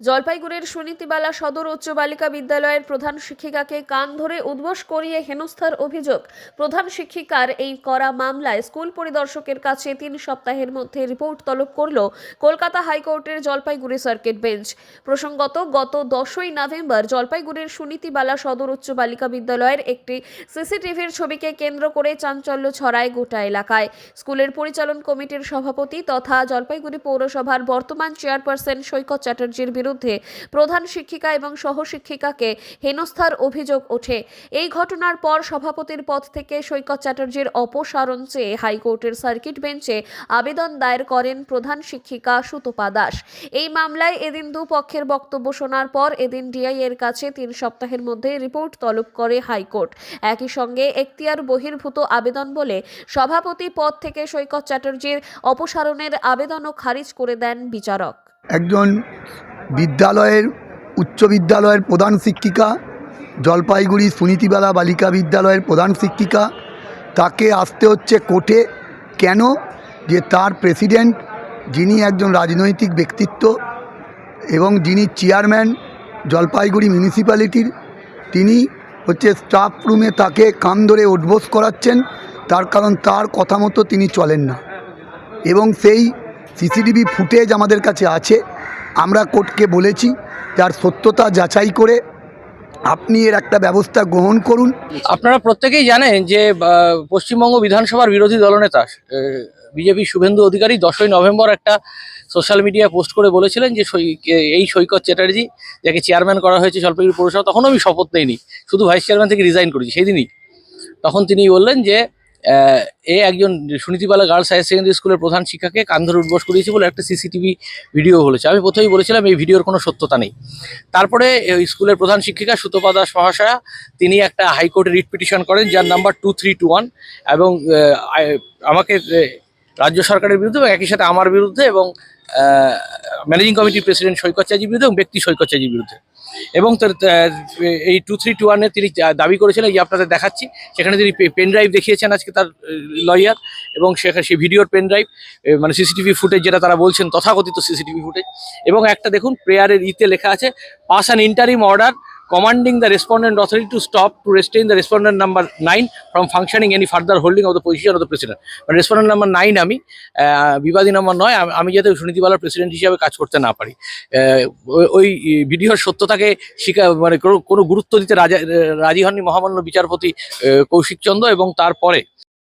জলপাইগুড়ির সুনীতিবালা সদর উচ্চ বালিকা বিদ্যালয়ের প্রধান শিক্ষিকাকে কান ধরে উদ্বোস করিয়ে হেনস্থার অভিযোগ। প্রধান শিক্ষিকার এই করা মামলায় স্কুল পরিদর্শকের কাছে তিন সপ্তাহের মধ্যে রিপোর্ট তলব করল কলকাতা হাইকোর্টের জলপাইগুড়ি সার্কিট বেঞ্চ। প্রসঙ্গত, গত দশই নভেম্বর জলপাইগুড়ির সুনীতিবালা সদর উচ্চ বালিকা বিদ্যালয়ের একটি সিসিটিভির ছবিকে কেন্দ্র করে চাঞ্চল্য ছড়ায় গোটা এলাকায়। স্কুলের পরিচালন কমিটির সভাপতি তথা জলপাইগুড়ি পৌরসভার বর্তমান চেয়ারপারসন সৈকত চ্যাটার্জির বিরুদ্ধে প্রধান শিক্ষিকা এবং সহশিক্ষিকাকে হেনস্থার অভিযোগ ওঠে। এই ঘটনার পর সভাপতির পদ থেকে সৈকত চ্যাটার্জির অপসারণ চেয়ে হাইকোর্টের সার্কিট বেঞ্চে আবেদন দায়ের করেন প্রধান শিক্ষিকা সুতপা দাস। এই মামলায় এদিন দুপক্ষের বক্তব্য শোনার পর এদিন ডিআই এর কাছে তিন সপ্তাহের মধ্যে রিপোর্ট তলব করে হাইকোর্ট। একই সঙ্গে এখতিয়ার বহির্ভূত আবেদন বলে সভাপতি পদ থেকে সৈকত চ্যাটার্জির অপসারণের আবেদনও খারিজ করে দেন বিচারক। একজন বিদ্যালয়ের, উচ্চ বিদ্যালয়ের প্রধান শিক্ষিকা, জলপাইগুড়ি সুনীতিবেলা বালিকা বিদ্যালয়ের প্রধান শিক্ষিকা। তাকে আসতে হচ্ছে কোর্টে। কেন? যে তার প্রেসিডেন্ট যিনি একজন রাজনৈতিক ব্যক্তিত্ব এবং যিনি চেয়ারম্যান জলপাইগুড়ি মিউনিসিপ্যালিটির, তিনি হচ্ছে স্টাফ রুমে তাকে কান ধরে উদ্বোস করাচ্ছেন। তার কারণ তার কথা মতো তিনি চলেন না। এবং সেই সিসিটিভি ফুটেজ আমাদের কাছে আছে। আমরা কোর্টকে বলেছি যার সত্যতা যাচাই করে আপনি এর একটা ব্যবস্থা গ্রহণ করুন। আপনারা প্রত্যেকেই জানেন যে পশ্চিমবঙ্গ বিধানসভার বিরোধী দলনেতা বিজেপি শুভেন্দু অধিকারী দশই নভেম্বর একটা সোশ্যাল মিডিয়ায় পোস্ট করে বলেছিলেন যে এই সৈকত চ্যাটার্জি, যাকে চেয়ারম্যান করা হয়েছে জলপাইগুড়ি পৌরসভা, তখনও আমি শপথ নেইনি। শুধু ভাইস চেয়ারম্যান থেকে রিজাইন করেছি, সেই দিনই। তখন তিনি বললেন যে এ একজন সুনীতিপালা গার্লস হায়ার সেকেন্ডারি স্কুলের প্রধান শিক্ষাকে কান ধরে উদ্বোস করিয়েছে বলে একটা সিসিটিভি ভিডিও হলেছে আমি প্রথমেই বলেছিলাম, এই ভিডিওর কোনো সত্যতা নেই। তারপরে স্কুলের প্রধান শিক্ষিকা সুতপা দাস মহাশয়া তিনি একটা হাইকোর্টে রিট পিটিশন করেন, যার number two three two one এবং আমাকে রাজ্য সরকারের বিরুদ্ধে এবং একই সাথে আমার বিরুদ্ধে এবং ম্যানেজিং কমিটির প্রেসিডেন্ট সৈকত চাজির বিরুদ্ধে এবং ব্যক্তি সৈকত চাজির বিরুদ্ধে। এবং তার এই টু থ্রি টু ওয়ানে তিনি দাবি করেছিলেন, যে আপনাদের দেখাচ্ছি, সেখানে তিনি পেন ড্রাইভ দেখিয়েছেন আজকে তার লয়ার এবং সেখানে সেই ভিডিওর পেন ড্রাইভ মানে সিসিটিভি ফুটেজ যেটা তারা বলছেন, তথাকথিত সিসিটিভি ফুটেজ এবং একটা দেখুন প্রেয়ারের ইতে লেখা আছে pass an interim order commanding the respondent authority to stop to restrain the respondent number nine from functioning any further holding of the position of the president মানে রেসপন্ডেন্ট নাম্বার 9 আমি bibadi বিবাদী number নয় আমি- যাতে সুনীতিবালার president হিসাবে কাজ করতে না পারি video ওই- take ভিডিওর সত্যতাকে স্বীকার মানে কোনো- raji গুরুত্ব দিতে রাজা মহামান্য বিচারপতি pore কৌশিক চন্দ্র এবং তারপরে